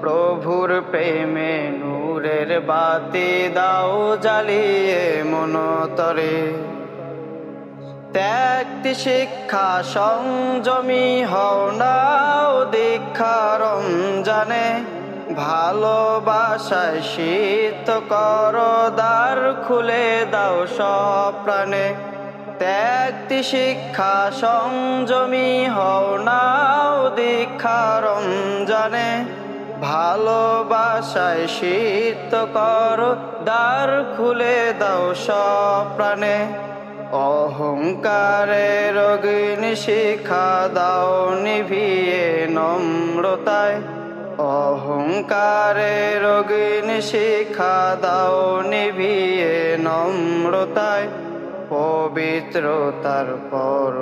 প্রভুর প্রেমে নূরের বাতি দাও জ্বালিয়ে মনতরে। ত্যাগটি শিক্ষা সংযমী হও নাও দীক্ষা রমজানে। ভালোবাসায় শীত কর, দ্বার খুলে দাও সব প্রাণে। ত্যাগটি শিক্ষা সংযমী হও নাও দীক্ষা রমজানে। ভালোবাসায় শীত কর, দ্বার খুলে দাও সব প্রাণে। অহংকারের অগ্নি শিখা দাও নিভিয়ে নম্রতায়। অহংকারের অগ্নি শিখা দাও নিভিয়ে নম্রতায়। পবিত্রতার পর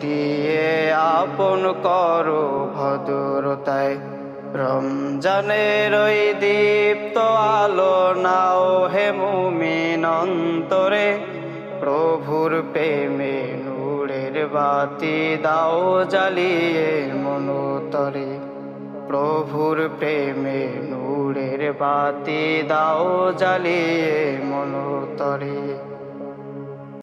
দিয়ে আপন করো ভদ্রতায়। রমজানের ওই দীপ্ত আলো নাও হে মুমিন অন্তরে। প্রভুর প্রেমে নূরের বাতি দাও জ্বালিয়ে মনোতরে প্রভুর প্রেমে নূরের বাতি দাও জ্বালিয়ে মনোতরে